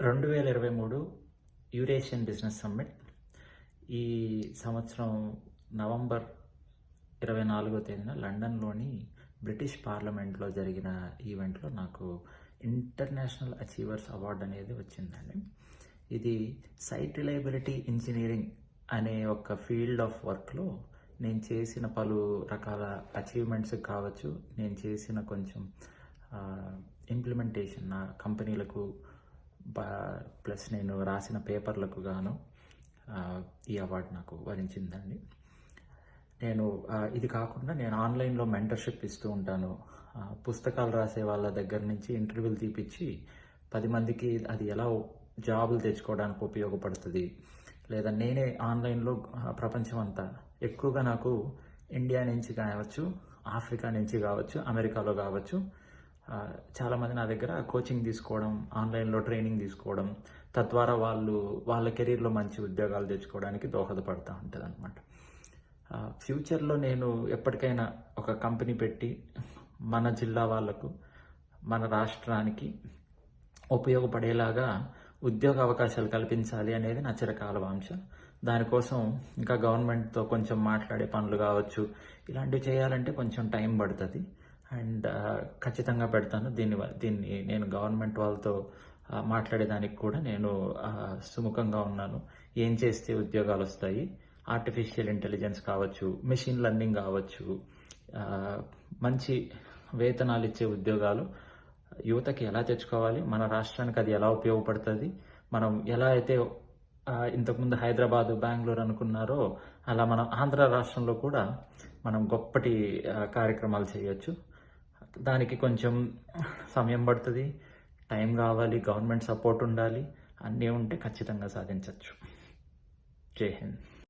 రెండు వేల ఇరవై మూడు యూరేషియన్ బిజినెస్ సమ్మిట్ ఈ సంవత్సరం నవంబర్ ఇరవై నాలుగో తేదీన లండన్లోని బ్రిటిష్ పార్లమెంట్లో జరిగిన ఈవెంట్లో నాకు ఇంటర్నేషనల్ అచీవర్స్ అవార్డు అనేది వచ్చిందండి. ఇది సైట్ రిలయబిలిటీ ఇంజనీరింగ్ అనే ఒక ఫీల్డ్ ఆఫ్ వర్క్లో నేను చేసిన పలు రకాల అచీవ్మెంట్స్ కావచ్చు నేను చేసిన కొంచెం ఇంప్లిమెంటేషన్ నా కంపెనీలకు ప్లస్ నేను రాసిన పేపర్లకు గాను ఈ అవార్డు నాకు వరించిందండి. నేను ఇది కాకుండా నేను ఆన్లైన్లో మెంటర్షిప్ ఇస్తూ ఉంటాను. పుస్తకాలు రాసే వాళ్ళ దగ్గర నుంచి ఇంటర్వ్యూలు తీపిచ్చి పది మందికి అది ఎలా జాబులు తెచ్చుకోవడానికి ఉపయోగపడుతుంది లేదా నేనే ఆన్లైన్లో ప్రపంచం అంతా ఎక్కువగా నాకు ఇండియా నుంచి కావచ్చు ఆఫ్రికా నుంచి కావచ్చు అమెరికాలో కావచ్చు చాలామంది నా దగ్గర కోచింగ్ తీసుకోవడం ఆన్లైన్లో ట్రైనింగ్ తీసుకోవడం తద్వారా వాళ్ళు వాళ్ళ కెరీర్లో మంచి ఉద్యోగాలు తెచ్చుకోవడానికి దోహదపడుతూ ఉంటుంది అనమాట ఫ్యూచర్లో నేను ఎప్పటికైనా ఒక కంపెనీ పెట్టి మన జిల్లా వాళ్ళకు మన రాష్ట్రానికి ఉపయోగపడేలాగా ఉద్యోగ అవకాశాలు కల్పించాలి అనేది నా చిరకాల వాంఛ దానికోసం ఇంకా గవర్నమెంట్తో కొంచెం మాట్లాడే పనులు కావచ్చు ఇలాంటివి చేయాలంటే కొంచెం టైం పడుతుంది. అండ్ ఖచ్చితంగా పెడతాను. దీన్ని దీన్ని నేను గవర్నమెంట్ వాళ్ళతో మాట్లాడేదానికి కూడా నేను సుముఖంగా ఉన్నాను. ఏం చేస్తే ఉద్యోగాలు వస్తాయి? ఆర్టిఫిషియల్ ఇంటెలిజెన్స్ కావచ్చు మెషిన్ లెర్నింగ్ కావచ్చు మంచి వేతనాలు ఇచ్చే ఉద్యోగాలు యువతకి ఎలా తెచ్చుకోవాలి? మన రాష్ట్రానికి అది ఎలా ఉపయోగపడుతుంది? మనం ఎలా అయితే ఇంతకుముందు హైదరాబాదు బెంగళూరు అనుకున్నారో అలా మనం ఆంధ్ర రాష్ట్రంలో కూడా మనం గొప్పటి కార్యక్రమాలు చేయొచ్చు. దానికి కొంచెం సమయం పడుతుంది. టైం కావాలి గవర్నమెంట్ సపోర్ట్ ఉండాలి అన్నీ ఉంటే ఖచ్చితంగా సాధించవచ్చు జై హింద్.